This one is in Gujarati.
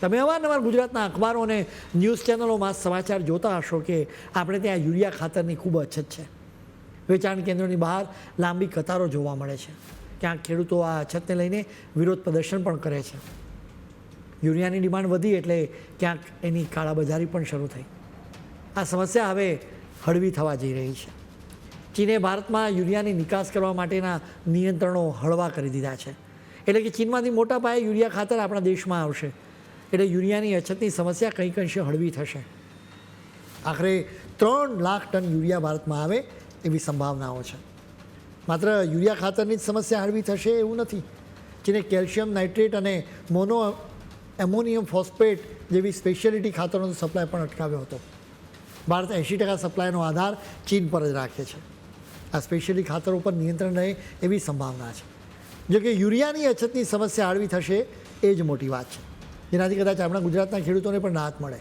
તમે અવારનવાર ગુજરાતના અખબારો અને ન્યૂઝ ચેનલોમાં સમાચાર જોતા હશો કે આપણે ત્યાં યુરિયા ખાતરની ખૂબ અછત છે. વેચાણ કેન્દ્રોની બહાર લાંબી કતારો જોવા મળે છે. ક્યાંક ખેડૂતો આ અછતને લઈને વિરોધ પ્રદર્શન પણ કરે છે. યુરિયાની ડિમાન્ડ વધી એટલે ક્યાંક એની કાળાબજારી પણ શરૂ થઈ. આ સમસ્યા હવે હળવી થવા જઈ રહી છે. ચીને ભારતમાં યુરિયાની નિકાસ કરવા માટેના નિયંત્રણો હળવા કરી દીધા છે. એટલે કે ચીનમાંથી મોટા પાયે યુરિયા ખાતર આપણા દેશમાં આવશે. એટલે યુરિયાની અછતની સમસ્યા કંઈક અંશે હળવી થશે. આખરે ત્રણ લાખ ટન યુરિયા ભારતમાં આવે એવી સંભાવનાઓ છે. માત્ર યુરિયા ખાતરની જ સમસ્યા હળવી થશે એવું નથી. જેને કેલ્શિયમ નાઇટ્રેટ અને મોનો એમોનિયમ ફોસ્ફેટ જેવી સ્પેશિયાલિટી ખાતરોનો સપ્લાય પણ અટકાવ્યો હતો. ભારત એંશી ટકા સપ્લાયનો આધાર ચીન પર જ રાખે છે. આ સ્પેશિયલી ખાતરો પર નિયંત્રણ રહે એવી સંભાવના છે. જો કે યુરિયાની અછતની સમસ્યા હળવી થશે, એ જ મોટી વાત છે. જેનાથી કદાચ આપણા ગુજરાતના ખેડૂતોને પણ રાહત મળે.